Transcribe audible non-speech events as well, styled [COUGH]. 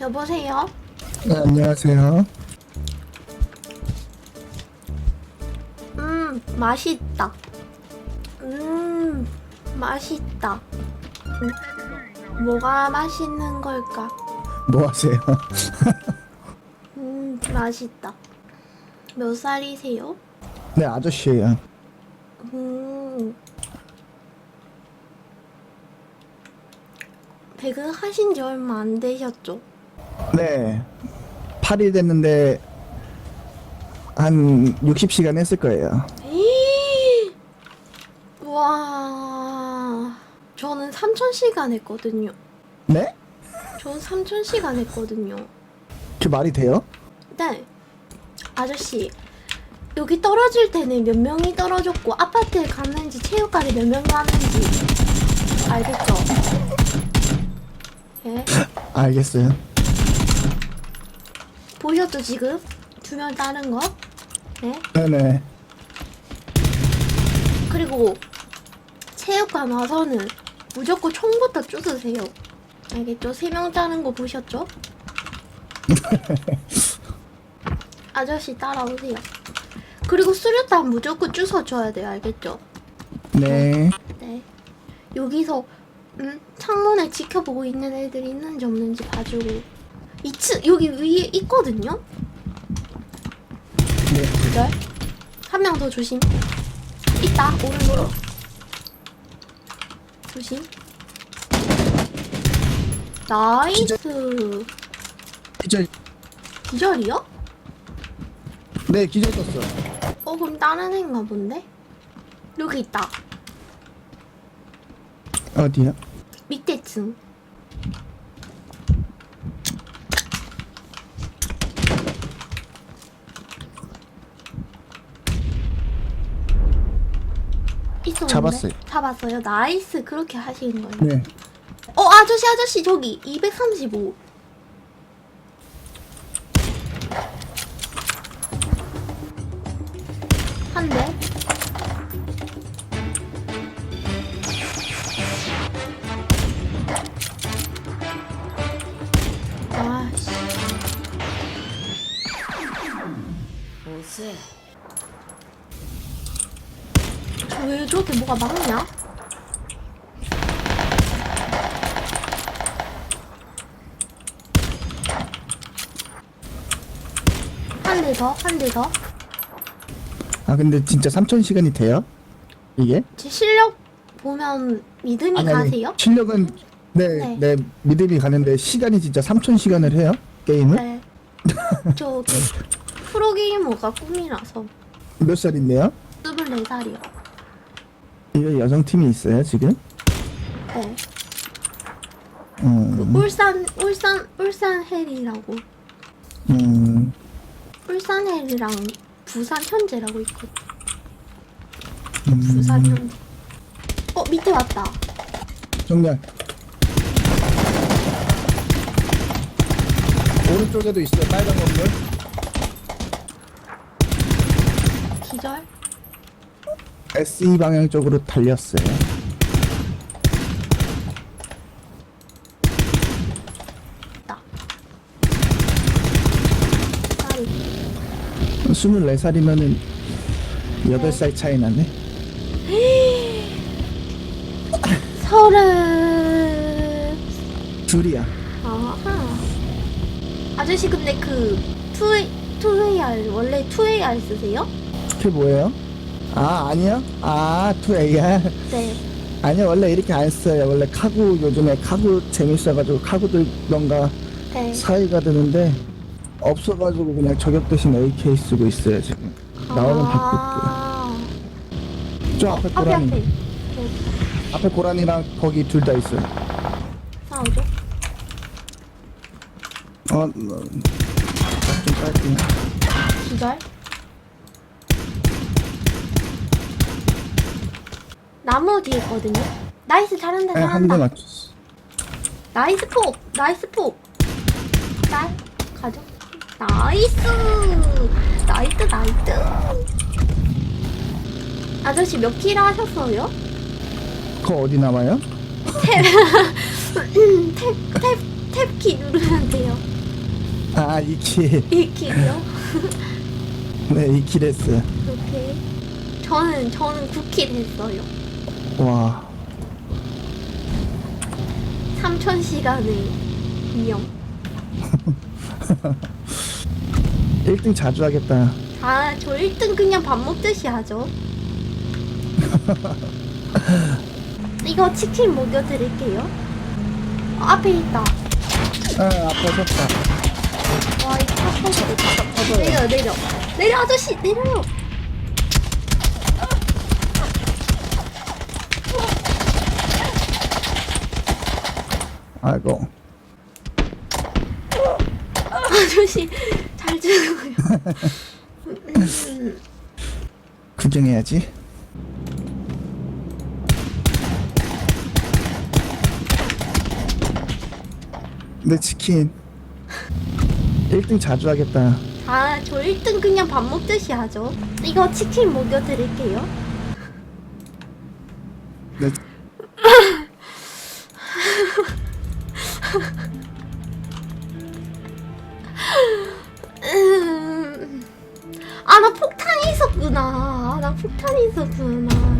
여보세요? 네, 안녕하세요. 음, 맛있다. 음, 맛있다. 음, 뭐가 맛있는 걸까? 뭐 하세요? 음, 맛있다. 몇 살이세요? 네, 아저씨예요. 음. 배그 하신 지 얼마 안 되셨죠? 네. 8일 됐는데 한 60시간 했을 거예요. 에이! 와, 저는 3,000시간 했거든요. 네? 저는 3,000시간 했거든요. 그 말이 돼요? 네. 아저씨, 여기 떨어질 때는 몇 명이 떨어졌고, 아파트에 갔는지, 체육관에 몇명 갔는지, 알겠죠? 예? 알겠어요. 보셨죠, 지금? 두 명 따른 거? 네? 네네. 그리고, 체육관 와서는 무조건 총부터 쭈으세요. 알겠죠? 세 명 따는 거 보셨죠? [LAUGHS] 아저씨 따라오세요. 그리고 수류탄 무조건 쭈어줘야 돼요. 알겠죠? 네. 네. 여기서 음, 창문을 지켜보고 있는 애들이 있는지 없는지 봐주고 2층 여기 위에 있거든요? 네. 기절 한명 더 조심 있다 오른쪽 조심 나이스 기절. 기절이요? 네, 기절 떴어. 어 그럼 다른 애인가 본데? 여기 있다 어디요? 밑에 층 있었는데? 잡았어요. 잡았어요? 나이스 그렇게 하시는 거예요 네. 어 아저씨 아저씨 저기 235 왜 저렇게 뭐가 막냐? 한 대 더, 한 대 더. 아, 근데 진짜 3,000시간이 돼요? 이게? 제 실력 보면 믿음이 아니, 아니, 가세요? 실력은 네, 네. 네, 믿음이 가는데 시간이 진짜 3,000시간을 해요? 게임을? 네. 저 그, [LAUGHS] 프로게이머가 꿈이라서 몇 살인데요? 24살이요. 이거 여성팀이 있어요, 지금? 네. 음, 울산, 울산, 울산 헬이라고. 음, 울산 헬이랑 부산 현재라고 있거든. 음. 부산 현재. 어, 밑에 왔다. 정면. 오른쪽에도 있어요, 빨간 건물. 기절. SE 방향 쪽으로 달렸어요. 있다. 쌀이. 24살이면은 8살 차이 나네. [GASPS] 서른. 둘이야. 아하. 아저씨 근데 그 2A, 2AR 원래 2AR 쓰세요? 그게 뭐예요? 아, 아니요? 아, 2AR. 네. 아니요, 원래 이렇게 안 써요. 원래 카구, 요즘에 카구 재밌어가지고 카구 들던가 네. 사이가 드는데, 없어가지고 그냥 저격 대신 AK 쓰고 있어요, 지금. 나오면 바꿀게요. 아. 저 앞에 앞에 고라니. 앞에. 네. 앞에 고라니랑 거기 둘 다 있어요. 싸우죠? 어, 어, 좀 깔게요. 기절. 나무 뒤에 있거든요. 나이스 잘한다 네, 한대 잘한다. 맞췄어. 나이스 폭 나이스 폭. 날 가죠. 나이스 나이스 나이스. 아저씨 몇킬 하셨어요? 그거 어디 남아요? 탭, [LAUGHS] 탭, 탭키 누르면 돼요. 아 2킬 1킬이요? 네 2킬 했어요 오케이. 저는 저는 9킬 했어요. 와 3천 시간의 이용. 1등 자주 하겠다 아, 저 1등 그냥 밥 먹듯이 하죠. [LAUGHS] 이거 치킨 먹여드릴게요. 어, 앞에 있다. 아 아파졌다 와, 이거 아파서 내려, 내려. 내려, 아저씨, 내려요. 아이고 아저씨, 잘 죽어요. 구경해야지 내 치킨 1등 자주 하겠다 아, 저 1등 그냥 밥 먹듯이 하죠. 이거 치킨 먹여드릴게요. 내 폭탄이 있었구나.